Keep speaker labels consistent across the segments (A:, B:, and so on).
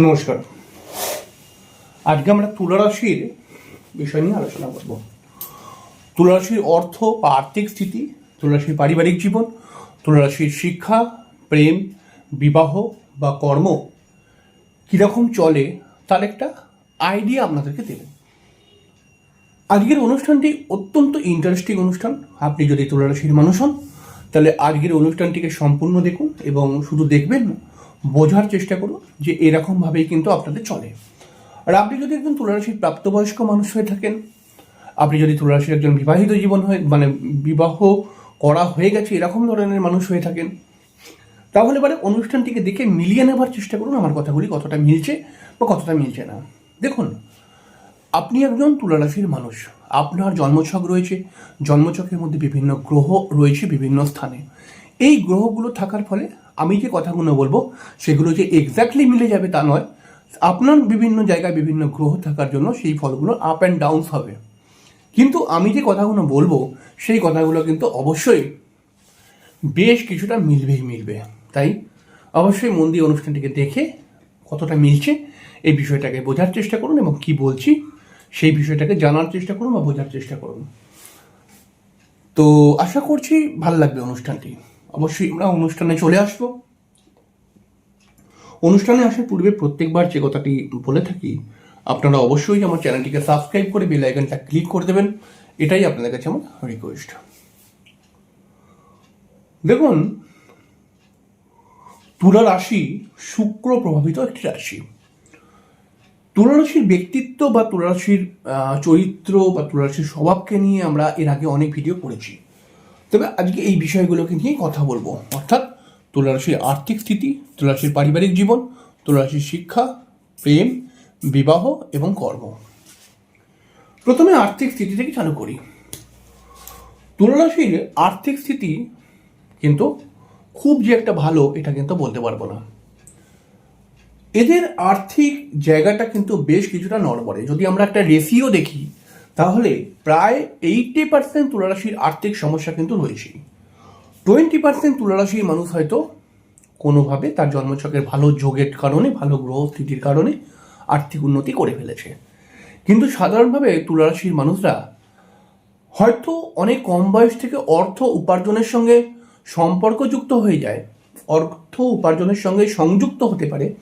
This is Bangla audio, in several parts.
A: নমস্কার। আজকে আমরা তুলা রাশির বিষয় নিয়ে আলোচনা করব। তুলা রাশির অর্থ বা আর্থিক স্থিতি তুলা রাশির পারিবারিক জীবন তুলা রাশির শিক্ষা, প্রেম, বিবাহ বা কর্ম কীরকম চলে তার একটা আইডিয়া আপনাদেরকে দেবেন আজকের অনুষ্ঠানটি অত্যন্ত ইন্টারেস্টিং অনুষ্ঠান। আপনি যদি তুলা রাশির মানুষ হন, তাহলে আজকের অনুষ্ঠানটিকে সম্পূর্ণ দেখুন এবং শুধু দেখবেন না বোঝার চেষ্টা করুন যে এরকমভাবেই কিন্তু আপনাদের চলে। আর আপনি যদি একজন তুলারাশির প্রাপ্তবয়স্ক মানুষ হয়ে থাকেন, আপনি যদি তুলারাশির একজন বিবাহিত জীবন হয়ে মানে বিবাহ করা হয়ে গেছে, এরকম ধরনের মানুষ হয়ে থাকেন, তাহলে এবারে অনুষ্ঠানটিকে দেখে মিলিয়ে নেবার চেষ্টা করুন, আমার কথাগুলি কতটা মিলছে বা কতটা মিলছে না। দেখুন, আপনি একজন তুলারাশির মানুষ, আপনার জন্মছক রয়েছে, জন্মছকের মধ্যে বিভিন্ন গ্রহ রয়েছে বিভিন্ন স্থানে। এই গ্রহগুলো থাকার ফলে আমি যে কথাগুলো বলব, সেগুলো যে এক্স্যাক্টলি মিলে যাবে তা নয়। আপনার বিভিন্ন জায়গায় বিভিন্ন গ্রহ থাকার জন্য সেই ফলগুলো আপ অ্যান্ড ডাউনস হবে। কিন্তু আমি যে কথাগুলো বলব, সেই কথাগুলো কিন্তু অবশ্যই বেশ কিছুটা মিলবেই মিলবে। তাই অবশ্যই মন দিয়ে অনুষ্ঠানটিকে দেখে কতটা মিলছে, এই বিষয়টাকে বোঝার চেষ্টা করুন এবং কি বলছি, সেই বিষয়টাকে জানার চেষ্টা করুন বা বোঝার চেষ্টা করুন। তো আশা করছি ভালো লাগবে অনুষ্ঠানটি। অবশ্যই আমরা অনুষ্ঠানে চলে আসব। অনুষ্ঠানে আসার পূর্বে প্রত্যেকবার যে কথাটি বলে থাকি, আপনারা অবশ্যই আমার চ্যানেলটিকে সাবস্ক্রাইব করে বেল আইকনটা ক্লিক করে দেবেন। এটাই আপনাদের কাছে আমার রিকোয়েস্ট দেখুন, তুলা রাশি শুক্র প্রভাবিত একটি রাশি। তুলারাশির ব্যক্তিত্ব বা তুলারাশির চরিত্র বা তুলারাশির স্বভাবকে নিয়ে আমরা এর আগে অনেক ভিডিও করেছি। তবে আজকে এই বিষয়গুলোকে নিয়েই কথা বলব। অর্থাৎ তুলারাশির আর্থিক স্থিতি তুলারাশির পারিবারিক জীবন তুলারাশির শিক্ষা, প্রেম, বিবাহ এবং কর্ম। প্রথমে আর্থিক স্থিতি থেকে চালু করি। তুলারাশির আর্থিক স্থিতি কিন্তু খুব যে একটা ভালো, এটা কিন্তু বলতে পারব না। এদের আর্থিক জায়গাটা কিন্তু বেশ কিছুটা নড়বড়ে। যদি আমরা একটা রেশিও দেখি তাহলে প্রায় এইটি পার্সেন্ট তুলারাশির আর্থিক সমস্যা কিন্তু রয়েছেই টোয়েন্টি পার্সেন্ট তুলারাশির মানুষ হয়তো কোনোভাবে তার জন্মছকের ভালো যোগের কারণে, ভালো গ্রহ স্থিতির কারণে আর্থিক উন্নতি করে ফেলেছে। কিন্তু সাধারণভাবে তুলারাশির মানুষরা হয়তো অনেক কম বয়স থেকে অর্থ উপার্জনের সঙ্গে সম্পর্কযুক্ত হয়ে যায়। অর্থ উপার্জনের সঙ্গে সংযুক্ত হতে পারে।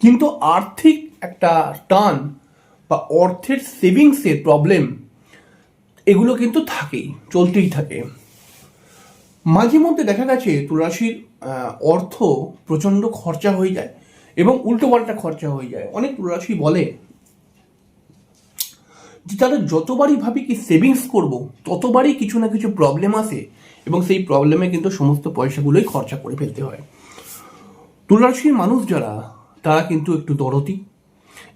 A: কিন্তু আর্থিক একটা টান বা অর্থের সেভিংসের প্রবলেম এগুলো কিন্তু থাকেই, চলতেই থাকে। মাঝে মধ্যে দেখা গেছে তুলারাশির অর্থ প্রচণ্ড খরচা হয়ে যায় এবং উল্টোপাল্টা খরচা হয়ে যায়। অনেক তুলারাশি বলে যে তারা যতবারই ভাবি কি সেভিংস করব, ততবারই কিছু না কিছু প্রবলেম আসে এবং সেই প্রবলেমে কিন্তু সমস্ত পয়সাগুলোই খরচা করে ফেলতে হয়। তুলারাশির মানুষ যারা, তারা কিন্তু একটু দরদি,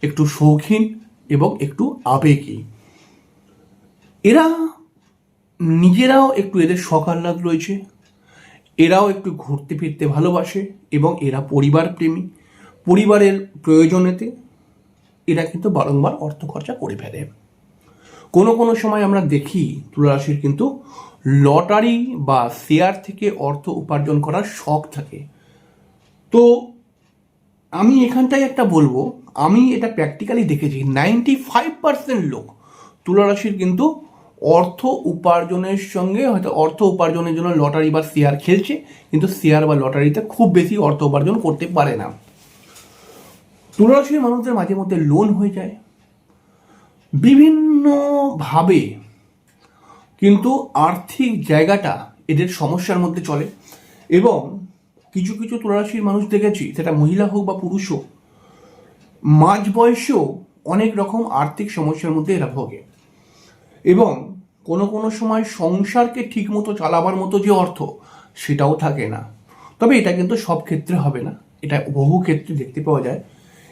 A: একটু শৌখিন এবং একটু আবেগী। এরা নিজেরাও একটু এদের আহ্লাদ রয়েছে। এরাও একটু ঘুরতে ফিরতে ভালোবাসে এবং এরা পরিবার প্রেমী। পরিবারের প্রয়োজনেতে এরা কিন্তু বারংবার অর্থ খরচা করে ফেলে। কোনো কোনো সময় আমরা দেখি তুলারাশির কিন্তু লটারি বা শেয়ার থেকে অর্থ উপার্জন করার শখ থাকে। তো আমি এখানটায় একটা বলব আমি এটা প্র্যাকটিক্যালি দেখেছি নাইনটি ফাইভ পার্সেন্ট লোক তুলারাশির কিন্তু অর্থ উপার্জনের সঙ্গে হয়তো অর্থ উপার্জনের জন্য লটারি বা শেয়ার খেলছে, কিন্তু শেয়ার বা লটারিতে খুব বেশি অর্থ উপার্জন করতে পারে না। তুলারাশির মানুষদের মাঝে মধ্যে লোন হয়ে যায়। বিভিন্নভাবে কিন্তু আর্থিক জায়গাটা এদের সমস্যার মধ্যে চলে এবং কিছু কিছু তুলারাশির মানুষ দেখেছি, সেটা মহিলা হোক বা পুরুষ হোক মাঝ বয়সেও অনেক রকম আর্থিক সমস্যার মধ্যে এরা ভোগে। এবং কোনো কোনো সময় সংসারকে ঠিকমতো চালাবার মতো যে অর্থ, সেটাও থাকে না। তবে এটা কিন্তু সব ক্ষেত্রে হবে না। এটা বহু ক্ষেত্রে দেখতে পাওয়া যায়।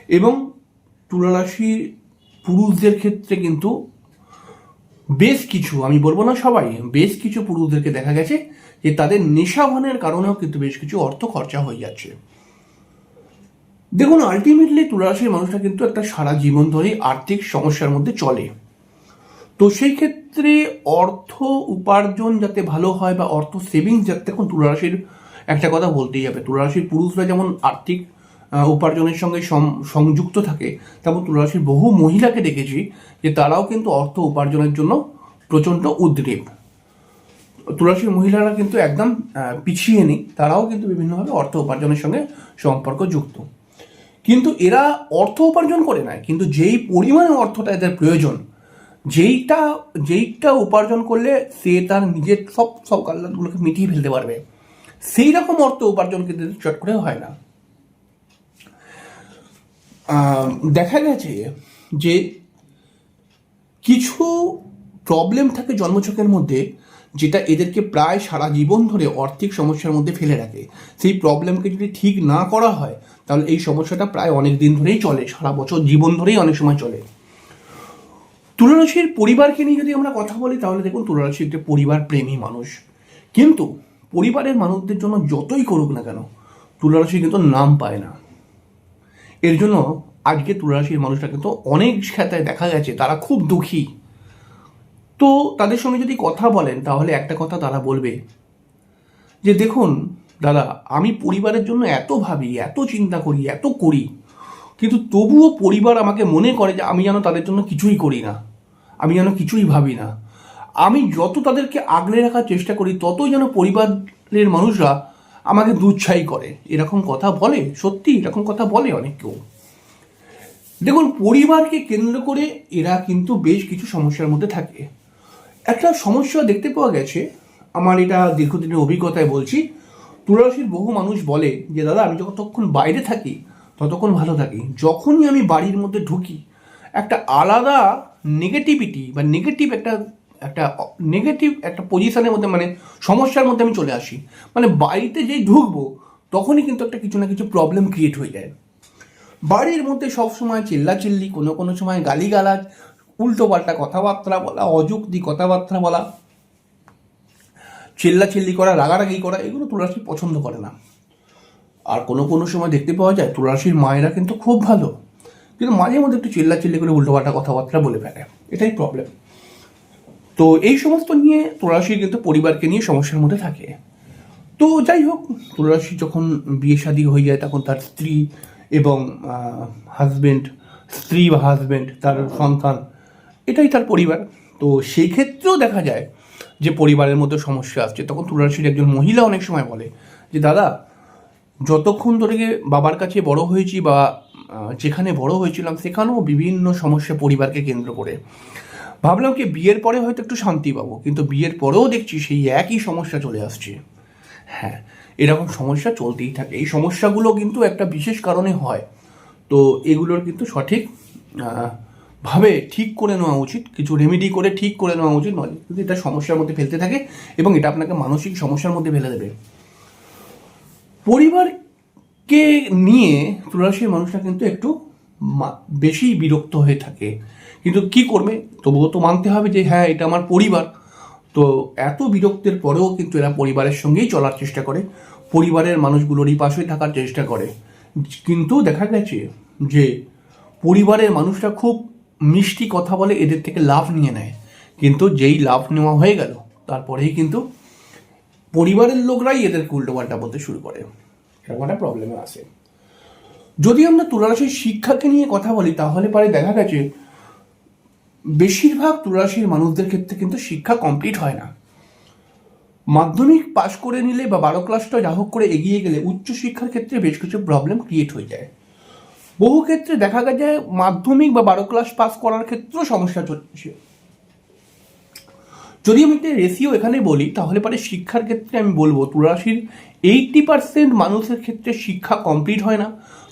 A: এবং তুলারাশির পুরুষদের ক্ষেত্রে কিন্তু বেশ কিছু, আমি বলব না সবাই, বেশ কিছু পুরুষদেরকে দেখা গেছে যে তাদের নেশাভানের কারণেও কিন্তু বেশ কিছু অর্থ খরচা হয়ে যাচ্ছে। দেখুন আলটিমেটলি তুলারাশির মানুষটা কিন্তু একটা সারা জীবন ধরেই আর্থিক সমস্যার মধ্যে চলে। তো সেই ক্ষেত্রে অর্থ উপার্জন যাতে ভালো হয় বা অর্থ সেভিংস যাতে এখন তুলারাশির একটা কথা বলতেই হবে। তুলারাশির পুরুষরা যেমন আর্থিক উপার্জনের সঙ্গে সংযুক্ত থাকে, তেমন তুলারাশির বহু মহিলাকে দেখেছি যে তারাও কিন্তু অর্থ উপার্জনের জন্য প্রচণ্ড উদ্গ্রীব। তুলাসীর মহিলারা কিন্তু একদম পিছিয়ে নেই। তারাও কিন্তু বিভিন্নভাবে অর্থ উপার্জনের সঙ্গে সম্পর্ক যুক্ত কিন্তু এরা অর্থ উপার্জন করে না কিন্তু যেই পরিমাণে অর্থটা এদের প্রয়োজন, যেইটা যেইটা উপার্জন করলে সে তার নিজের সব সব কাল্লাতগুলোকে মিটিয়ে ফেলতে পারবে। সেই রকম অর্থ উপার্জন কিন্তু চট করে হয় না। দেখা গেছে যে কিছু প্রবলেম থাকে জন্মছকের মধ্যে যেটা এদেরকে প্রায় সারা জীবন ধরে আর্থিক সমস্যার মধ্যে ফেলে রাখে। সেই প্রবলেমকে যদি ঠিক না করা হয় তাহলে এই সমস্যাটা প্রায় অনেক দিন ধরেই চলে, সারা বছর জীবন ধরেই অনেক সময় চলে। তুলারাশির পরিবারকে নিয়ে যদি আমরা কথা বলি, তাহলে দেখুন তুলারাশি একটি পরিবার প্রেমী মানুষ, কিন্তু পরিবারের মানুষদের জন্য যতই করুক না কেন তুলারাশি কিন্তু নাম পায় না। এর জন্য আজকে তুলারাশির মানুষরা কিন্তু অনেক খাতায় দেখা গেছে, তারা খুব দুঃখী। তো তাদের সঙ্গে যদি কথা বলেন, তাহলে একটা কথা তারা বলবে যে, দেখুন দাদা, আমি পরিবারের জন্য এত ভাবি, এত চিন্তা করি, এত করি, কিন্তু তবুও পরিবার আমাকে মনে করে যে আমি যেন তাদের জন্য কিছুই করি না, আমি যেন কিছুই ভাবি না। আমি যত তাদেরকে আগলে রাখার চেষ্টা করি, ততই যেন পরিবারের মানুষরা আমাকে দুচ্ছাই করে। এরকম কথা বলে, সত্যি এরকম কথা বলে অনেক কেউ। দেখুন, পরিবারকে কেন্দ্র করে এরা কিন্তু বেশ কিছু সমস্যার মধ্যে থাকে। একটা সমস্যা দেখতে পাওয়া গেছে, আমার এটা দীর্ঘদিনের অভিজ্ঞতায় বলছি। তুলারাশির বহু মানুষ বলে যে, দাদা, আমি যতক্ষণ বাইরে থাকি, ততক্ষণ ভালো থাকি। যখনই আমি বাড়ির মধ্যে ঢুকি, একটা আলাদা নেগেটিভিটি বা নেগেটিভ একটা একটা নেগেটিভ একটা পজিশনের মধ্যে মানে সমস্যার মধ্যে আমি চলে আসি। মানে বাড়িতে যেই ঢুকবো, তখনই কিন্তু একটা কিছু না কিছু প্রবলেম ক্রিয়েট হয়ে যায়। বাড়ির মধ্যে সবসময় চিল্লাচিল্লি, কোনো কোনো সময় গালিগালাজ উল্টো পাল্টা কথাবার্তা বলা, অযুক্তি কথাবার্তা বলা চিল্লাচিল্লি করা, রাগারাগি করা, এগুলো তুলাসী পছন্দ করে না। আর কোনো কোনো সময় দেখতে পাওয়া যায়, তুলাসীর মায়েরা কিন্তু খুব ভালো। কিন্তু মাঝে মধ্যে একটু চিল্লাচিল্লি করে উল্টোপাল্টা কথাবার্তা বলে ফেলে। এটাই প্রবলেম তো এই সমস্ত নিয়ে তুলাসীর কিন্তু পরিবারকে নিয়ে সমস্যার মধ্যে থাকে। তো যাই হোক, তুলাসী যখন বিয়ে শাদী হয়ে যায়, তখন তার স্ত্রী এবং হাজবেন্ড স্ত্রী বা হাজবেন্ড তার সন্তান, এটাই তার পরিবার। তো সেই ক্ষেত্রেও দেখা যায় যে পরিবারের মধ্যে সমস্যা আসছে, তখন তুলাসীর একজন মহিলা অনেক সময় বলে যে, দাদা, যতক্ষণ ধরে বাবার কাছে বড় হয়েছি বা যেখানে বড় হয়েছিলাম, সেখানেও বিভিন্ন সমস্যা পরিবারকে কেন্দ্র করে। ভাবলাম কি, বিয়ের পরে হয়তো একটু শান্তি পাবো, কিন্তু বিয়ের পরেও দেখছি সেই একই সমস্যা চলে আসছে। হ্যাঁ এরকম সমস্যা চলতেই থাকে। এই সমস্যাগুলো কিন্তু একটা বিশেষ কারণে হয়। তো এগুলোর কিন্তু সঠিক ভাবে ঠিক করে নেওয়া উচিত, কিছু রেমেডি করে ঠিক করে নেওয়া উচিত নয়। কিন্তু এটা সমস্যার মধ্যে ফেলতে থাকে এবং এটা আপনাকে মানসিক সমস্যার মধ্যে ফেলে দেবে। পরিবারকে নিয়ে তুলাসীর মানুষরা কিন্তু একটু বেশি বিরক্ত হয়ে থাকে। কিন্তু কি করবে? তবুও তো মানতে হবে যে হ্যাঁ এটা আমার পরিবার। তো এত বিরক্তের পরেও কিন্তু এরা পরিবারের সঙ্গেই চলার চেষ্টা করে। পরিবারের মানুষগুলোরই পাশে থাকার চেষ্টা করে। কিন্তু দেখা গেছে যে, পরিবারের মানুষরা খুব মিষ্টি কথা বলে এদের থেকে লাভ নিয়ে নেয়। কিন্তু যেই লাভ নেওয়া হয়ে গেল, তারপরেই কিন্তু পরিবারের লোকরাই এদেরকে উল্টোপাল্টা বলতে শুরু করে। একটা প্রবলেমে আসে। যদি আমরা তুলারাশির শিক্ষাকে নিয়ে কথা বলি, তাহলে পরে দেখা গেছে, বেশিরভাগ তুলারাশির মানুষদের ক্ষেত্রে কিন্তু শিক্ষা কমপ্লিট হয় না। মাধ্যমিক পাশ করে নিলে বা বারো ক্লাসটা যা হোক করে এগিয়ে গেলে উচ্চশিক্ষার ক্ষেত্রে বেশ কিছু প্রবলেম ক্রিয়েট হয়ে যায়। বহু ক্ষেত্রে দেখা গেছে মাধ্যমিক বা বারো ক্লাস পাস করার ক্ষেত্রেও সমস্যা চলছে। যদি আমি একটা রেশিও এখানে বলি, তাহলে পরে শিক্ষার ক্ষেত্রে আমি বলব, তুলারাশির এইটটি পার্সেন্ট মানুষের ক্ষেত্রে শিক্ষা কমপ্লিট হয় না।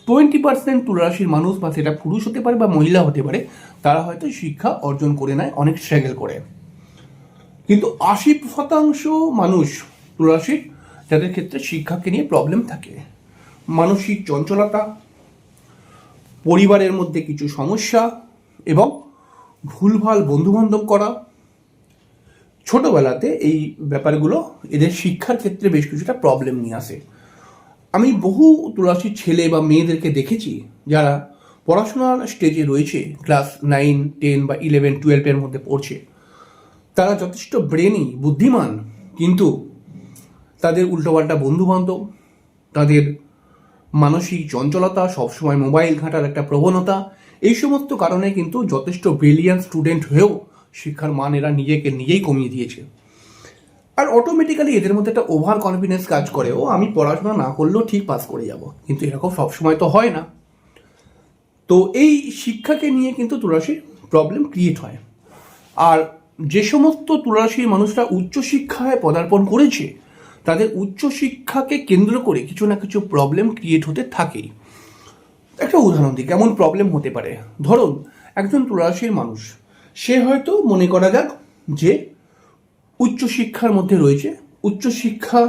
A: টোয়েন্টি পার্সেন্ট তুলারাশির মানুষ বা সেটা পুরুষ হতে পারে বা মহিলা হতে পারে, তারা হয়তো শিক্ষা অর্জন করে নেয়, অনেক স্ট্রাগল করে। কিন্তু আশি শতাংশ মানুষ তুলারাশির, যাদের ক্ষেত্রে শিক্ষাকে নিয়ে প্রবলেম থাকে। মানসিক চঞ্চলতা পরিবারের মধ্যে কিছু সমস্যা এবং ভুলভাল বন্ধুবান্ধব করা। ছোটবেলাতে এই ব্যাপারগুলো এদের শিক্ষার ক্ষেত্রে বেশ কিছুটা প্রবলেম নিয়ে আসে। আমি বহু তুলাসীর ছেলে বা মেয়েদেরকে দেখেছি যারা পড়াশোনার স্টেজে রয়েছে ক্লাস নাইন টেন বা ইলেভেন টুয়েলভের মধ্যে পড়ছে। তারা যথেষ্ট ব্রেনি বুদ্ধিমান, কিন্তু তাদের উল্টোপাল্টা বন্ধুবান্ধব, তাদের মানসিক চঞ্চলতা, সবসময় মোবাইল ঘাঁটার একটা প্রবণতা, এই সমস্ত কারণে কিন্তু যথেষ্ট ব্রিলিয়ান্ট স্টুডেন্ট হয়েও শিক্ষার মান এরা নিজেকে নিজেই কমিয়ে দিয়েছে। আর অটোমেটিক্যালি এদের মধ্যে একটা ওভার কনফিডেন্স কাজ করে, ও আমি পড়াশোনা না করলেও ঠিক পাস করে যাব। কিন্তু এরকম সবসময় তো হয় না। তো এই শিক্ষাকে নিয়ে কিন্তু তুলাসীর প্রবলেম ক্রিয়েট হয়। আর যে সমস্ত তুলাসীর মানুষরা উচ্চশিক্ষায় পদার্পণ করেছে তাদের উচ্চশিক্ষাকে কেন্দ্র করে কিছু না কিছু প্রবলেম ক্রিয়েট হতে থাকেই। একটা উদাহরণ দিই, কেমন প্রবলেম হতে পারে? ধরুন, একজন তুলাসীর মানুষ, সে হয়তো মনে করা যাক যে উচ্চশিক্ষার মধ্যে রয়েছে। উচ্চশিক্ষা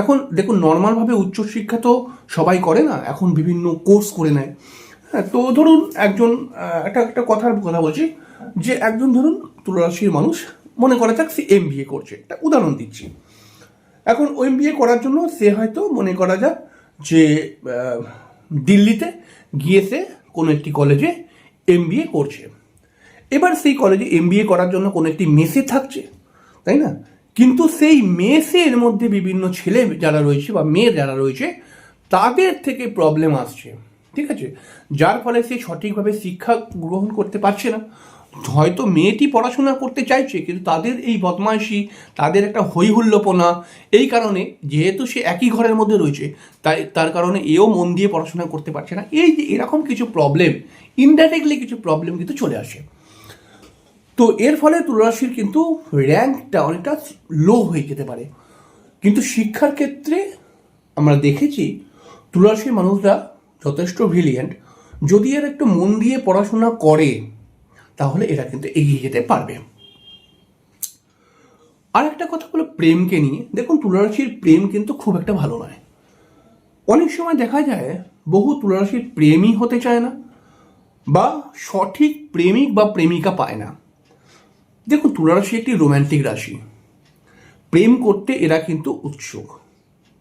A: এখন দেখুন নর্মালভাবে উচ্চশিক্ষা তো সবাই করে না, এখন বিভিন্ন কোর্স করে নেয়। হ্যাঁ তো ধরুন একজন একটা একটা কথার কথা বলছি যে একজন ধরুন তুলারাশির মানুষ মনে করা যাক সে এম করছে। একটা উদাহরণ দিচ্ছি। এখন এম করার জন্য সে হয়তো মনে করা যাক যে দিল্লিতে গিয়ে সে কোনো একটি কলেজে এম করছে। এবার সেই কলেজে এম করার জন্য কোনো একটি মেসে থাকছে, তাই না? কিন্তু সেই মেসের মধ্যে বিভিন্ন ছেলে যারা রয়েছে বা মেয়ে যারা রয়েছে, তাদের থেকে প্রবলেম আসছে, ঠিক আছে? যার ফলে সে সঠিকভাবে শিক্ষা গ্রহণ করতে পারছে না। হয়তো মেয়েটি পড়াশোনা করতে চাইছে, কিন্তু তাদের এই বদমাইশি, তাদের একটা হৈহুল্লোপনা, এই কারণে যেহেতু সে একই ঘরের মধ্যে রয়েছে, তাই তার কারণে এও মন দিয়ে পড়াশোনা করতে পারছে না। এই যে এরকম কিছু প্রবলেম ইনডাইরেক্টলি কিছু প্রবলেম কিন্তু চলে আসে। তো এর ফলে তুলারাশির কিন্তু র্যাঙ্কটা অনেকটা লো হয়ে যেতে পারে। কিন্তু শিক্ষার ক্ষেত্রে আমরা দেখেছি, তুলারাশির মানুষরা যথেষ্ট ব্রিলিয়েন্ট যদি এর একটু মন দিয়ে পড়াশোনা করে তাহলে এরা কিন্তু এগিয়ে যেতে পারবে। আর একটা কথা হলো প্রেমকে নিয়ে। দেখুন তুলারাশির প্রেম কিন্তু খুব একটা ভালো নয়। অনেক সময় দেখা যায়, বহু তুলারাশির প্রেমই হতে চায় না বা সঠিক প্রেমিক বা প্রেমিকা পায় না। দেখুন তুলারাশি একটি রোম্যান্টিক রাশি। প্রেম করতে এরা কিন্তু উৎসুক।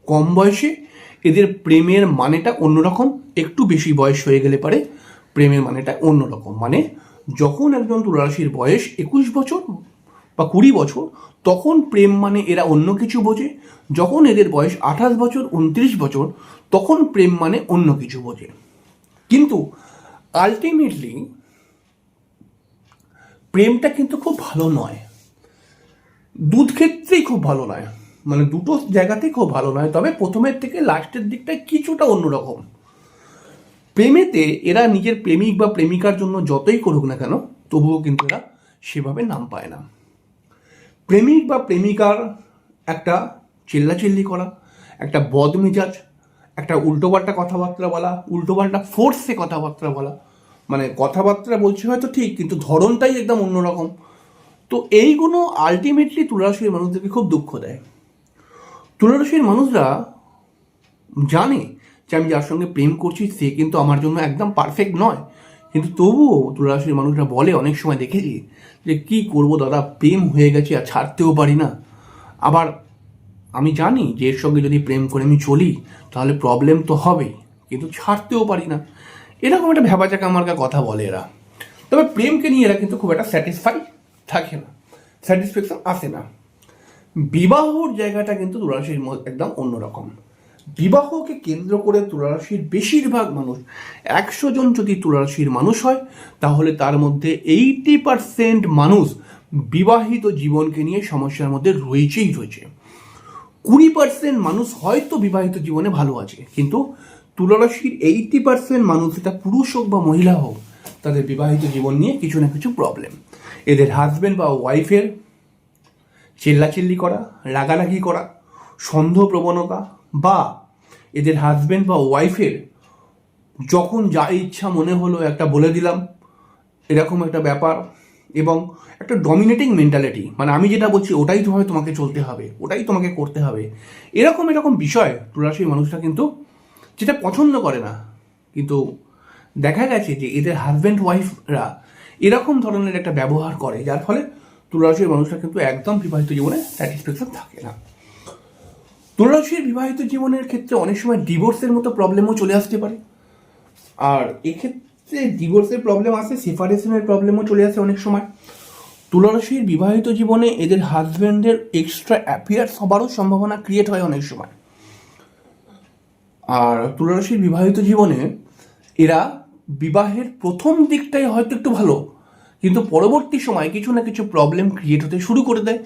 A: কম বয়সে এদের প্রেমের মানেটা অন্যরকম, একটু বেশি বয়স হয়ে গেলে পারে প্রেমের মানেটা অন্যরকম। মানে যখন একজন তুলারাশির বয়স একুশ বছর বা কুড়ি বছর, তখন প্রেম মানে এরা অন্য কিছু বোঝে। যখন এদের বয়স আঠাশ বছর উনত্রিশ বছর, তখন প্রেম মানে অন্য কিছু বোঝে। কিন্তু আলটিমেটলি প্রেমটা কিন্তু খুব ভালো নয়। দুধ ক্ষেত্রেই খুব ভালো নয়। মানে দুটো জায়গাতেই খুব ভালো নয়। তবে প্রথমের থেকে লাস্টের দিকটায় কিছুটা অন্যরকম। প্রেমেতে এরা নিজের প্রেমিক বা প্রেমিকার জন্য যতই করুক না কেন, তবুও কিন্তু এরা সেভাবে নাম পায় না। প্রেমিক বা প্রেমিকার একটা চিল্লাচিল্লি করা, একটা বদমেজাজ, একটা উল্টোপাল্টা কথাবার্তা বলা, উল্টোপাল্টা ফোর্সে কথাবার্তা বলা মানে কথাবার্তা বলছি হয়তো ঠিক, কিন্তু ধরনটাই একদম অন্যরকম। তো এইগুলো আলটিমেটলি তুলারাশির মানুষদেরকে খুব দুঃখ দেয়। তুলারাশির মানুষরা জানে যে আমি যার সঙ্গে প্রেম করছি, সে কিন্তু আমার জন্য একদম পারফেক্ট নয়। কিন্তু তবুও তুলারাশির মানুষরা বলে অনেক সময় দেখেছি যে, কি করব দাদা? প্রেম হয়ে গেছে আর ছাড়তেও পারি না। আবার আমি জানি যে এর সঙ্গে যদি প্রেম করে আমি চলি, তাহলে প্রবলেম তো হবেই, কিন্তু ছাড়তেও পারি না। এরকম একটা ভেবাচাকা আমার কথা বলে এরা। তবে প্রেমকে নিয়ে এরা কিন্তু খুব একটা স্যাটিসফাই থাকে না। স্যাটিসফ্যাকশন আসে না। বিবাহর জায়গাটা কিন্তু তুলারাশির একদম অন্যরকম। বিবাহকে কেন্দ্র করে তুলারাশির বেশিরভাগ মানুষ একশো জন যদি তুলারাশির মানুষ হয়, তাহলে তার মধ্যে এইটি পারসেন্ট মানুষ বিবাহিত জীবনকে নিয়ে সমস্যার মধ্যে রয়েছেই রয়েছে। কুড়ি পার্সেন্ট মানুষ হয়তো বিবাহিত জীবনে ভালো আছে, কিন্তু তুলারাশির এইটি পার্সেন্ট মানুষ এটা পুরুষ হোক বা মহিলা হোক, তাদের বিবাহিত জীবন নিয়ে কিছু না কিছু প্রবলেম এদের হাজব্যান্ড বা ওয়াইফের চিল্লাচিল্লি করা, রাগারাগি করা, সন্দেহ প্রবণতা বা এদের হাজব্যান্ড বা ওয়াইফের যখন যা ইচ্ছা মনে হলো একটা বলে দিলাম, এরকম একটা ব্যাপার এবং একটা ডমিনেটিং মেন্টালিটি মানে আমি যেটা বলছি ওটাই তোমাকে তোমাকে চলতে হবে, ওটাই তোমাকে করতে হবে। এরকম এরকম বিষয় তুলারাশির মানুষরা কিন্তু যেটা পছন্দ করে না। কিন্তু দেখা গেছে যে এদের হাজব্যান্ড ওয়াইফরা এরকম ধরনের একটা ব্যবহার করে, যার ফলে তুলারাশির মানুষরা কিন্তু একদম বিবাহিত জীবনে স্যাটিসফ্যাকশন থাকে না। তুলারাশির বিবাহিত জীবনের ক্ষেত্রে অনেক সময় ডিভোর্সের মতো প্রবলেমও চলে আসতে পারে। আর এক্ষেত্রে ডিভোর্সের প্রবলেম আসে সেপারেশনের প্রবলেমও চলে আসে অনেক সময়। তুলারাশির বিবাহিত জীবনে এদের হাজব্যান্ডের এক্সট্রা অ্যাপিয়ার্স হবারও সম্ভাবনা ক্রিয়েট হয় অনেক সময়। আর তুলারাশির বিবাহিত জীবনে এরা বিবাহের প্রথম দিকটাই হয়তো একটু ভালো, কিন্তু পরবর্তী সময় কিছু না কিছু প্রবলেম ক্রিয়েট হতে শুরু করে দেয়।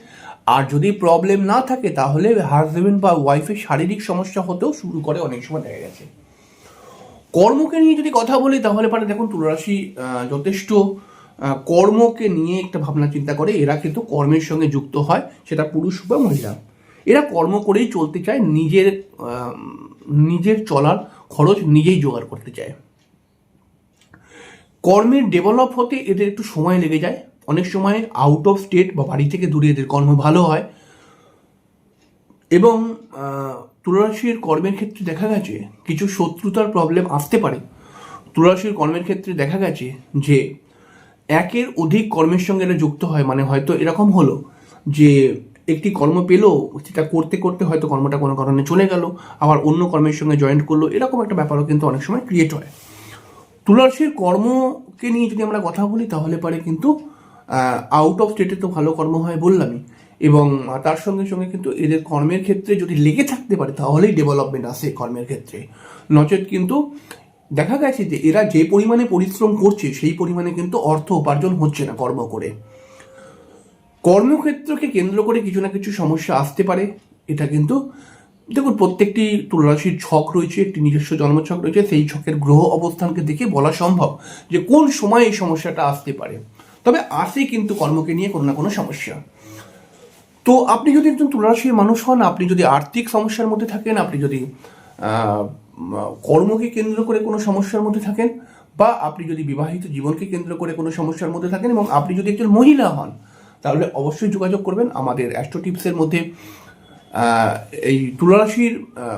A: আর যদি প্রবলেম না থাকে, তাহলে হাজবেন্ড বা ওয়াইফের শারীরিক সমস্যা হতেও শুরু করে অনেক সময় দেখা গেছে। কর্মকে নিয়ে যদি কথা বলি, তাহলে পারে দেখুন তুলারাশি যথেষ্ট কর্মকে নিয়ে একটা ভাবনা চিন্তা করে। এরা কিন্তু কর্মের সঙ্গে যুক্ত হয়, সেটা পুরুষ বা মহিলা। এরা কর্ম করেই চলতে চায়, নিজের নিজের চলার খরচ নিজেই জোগাড় করতে চায়। কর্মের ডেভেলপ হতে এদের একটু সময় লেগে যায়। অনেক সময় আউট অফ স্টেট বা বাড়ি থেকে দূরে এদের কর্ম ভালো হয়। এবং তুলারাশির কর্মের ক্ষেত্রে দেখা গেছে কিছু শত্রুতার প্রবলেম আসতে পারে। তুলারাশির কর্মের ক্ষেত্রে দেখা গেছে যে, একের অধিক কর্মের সঙ্গে এরা যুক্ত হয়। মানে হয়তো এরকম হলো যে, একটি কর্ম পেল, সেটা করতে করতে হয়তো কর্মটা কোনো কারণে চলে গেল, আবার অন্য কর্মের সঙ্গে জয়েন্ট করল, এরকম একটা ব্যাপারও কিন্তু অনেক সময় ক্রিয়েট হয়। তুলারাশির কর্মকে নিয়ে যদি আমরা কথা বলি, তাহলে পারে কিন্তু আউট অফ স্টেটে তো ভালো কর্ম হয় বললামই। এবং তার সঙ্গে সঙ্গে কিন্তু এদের কর্মের ক্ষেত্রে যদি লেগে থাকতে পারে, তাহলেই ডেভেলপমেন্ট আসে কর্মের ক্ষেত্রে। নচেত কিন্তু দেখা গেছে যে, এরা যে পরিমাণে পরিশ্রম করছে, সেই পরিমাণে কিন্তু অর্থ উপার্জন হচ্ছে না কর্ম করে। কর্মক্ষেত্রকে কেন্দ্র করে কিছু না কিছু সমস্যা আসতে পারে। এটা কিন্তু, দেখুন, প্রত্যেকটি তুলারাশির ছক রয়েছে, একটি নিজস্ব জন্মছক রয়েছে, সেই ছকের গ্রহ অবস্থানকে দেখে বলা সম্ভব যে কোন সময় এই সমস্যাটা আসতে পারে। তবে আসে কিন্তু কর্মকে নিয়ে কোনো না কোনো সমস্যা। তো আপনি যদি একজন তুলারাশির মানুষ হন, আপনি যদি আর্থিক সমস্যার মধ্যে থাকেন, আপনি যদি কর্মকে কেন্দ্র করে কোনো সমস্যার মধ্যে থাকেন বা আপনি যদি বিবাহিত জীবনকে কেন্দ্র করে কোনো সমস্যার মধ্যে থাকেন এবং আপনি যদি একজন মহিলা হন, তাহলে অবশ্যই যোগাযোগ করবেন। আমাদের অ্যাস্ট্রো টিপসের মধ্যে এই তুলারাশির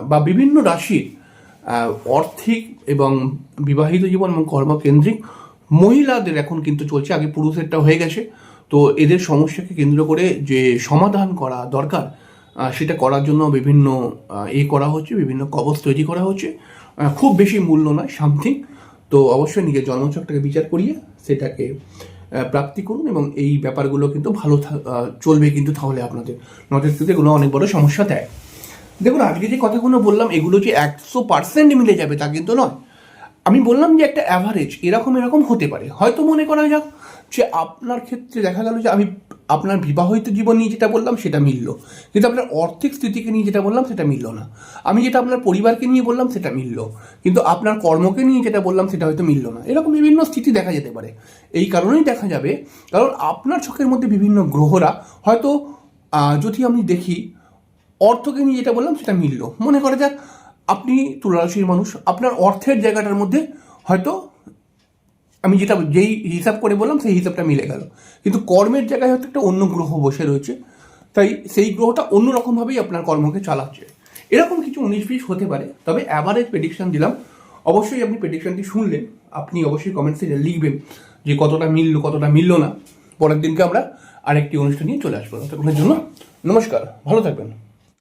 A: বা বিভিন্ন রাশির অর্থিক এবং বিবাহিত জীবন এবং কর্মকেন্দ্রিক মহিলাদের এখন কিন্তু চলছে, আগে পুরুষেরটা হয়ে গেছে। তো এদের সমস্যাকে কেন্দ্র করে যে সমাধান করা দরকার সেটা করার জন্য বিভিন্ন এ করা হচ্ছে, বিভিন্ন কবচ তৈরি করা হচ্ছে। খুব বেশি মূল্য নয় সামথিং তো অবশ্যই নিজের জন্মছকটাকে বিচার করিয়ে সেটাকে প্রাপ্তি করুন এবং এই ব্যাপারগুলো কিন্তু ভালো চলবে কিন্তু তাহলে আপনাদের। নজর কিন্তু এগুলো অনেক বড় সমস্যা দেয়। দেখুন, আজকে যে কথাগুলো বললাম, এগুলো যে একশো পার্সেন্ট মিলে যাবে তা কিন্তু নয়। আমি বললাম যে একটা অ্যাভারেজ এরকম এরকম হতে পারে। হয়তো মনে করা যাক যে আপনার ক্ষেত্রে দেখা গেল যে আমি আপনার বিবাহিত জীবন নিয়ে যেটা বললাম সেটা মিলল। কিন্তু আপনার অর্থিক স্থিতিকে নিয়ে যেটা বললাম সেটা মিলল না। আমি যেটা আপনার পরিবারকে নিয়ে বললাম সেটা মিলল। কিন্তু আপনার কর্মকে নিয়ে যেটা বললাম সেটা হয়তো মিলল না। এরকম বিভিন্ন স্থিতি দেখা যেতে পারে। এই কারণেই দেখা যাবে, কারণ আপনার চোখের মধ্যে বিভিন্ন গ্রহরা হয়তো যদি আমি দেখি, অর্থকে নিয়ে যেটা বললাম সেটা মিলল। মনে করা যাক আপনি তুলারাশির মানুষ, আপনার অর্থের জায়গাটার মধ্যে হয়তো আমি যেটা, যেই হিসাব করে বললাম, সেই হিসাবটা মিলে গেল। কিন্তু কর্মের জায়গায় হয়তো একটা অন্য গ্রহ বসে রয়েছে, তাই সেই গ্রহটা অন্যরকমভাবেই আপনার কর্মকে চালাচ্ছে। এরকম কিছু উনিশ বিশ হতে পারে, তবে অ্যাভারেজ প্রেডিকশন দিলাম। অবশ্যই আপনি প্রেডিকশনটি শুনলেন, আপনি অবশ্যই কমেন্ট সেকশনে লিখবেন যে কতটা মিললো কতটা মিললো না। পরের দিনকে আমরা আরেকটি অনুষ্ঠান নিয়ে চলে আসব। ততক্ষণের জন্য নমস্কার, ভালো থাকবেন।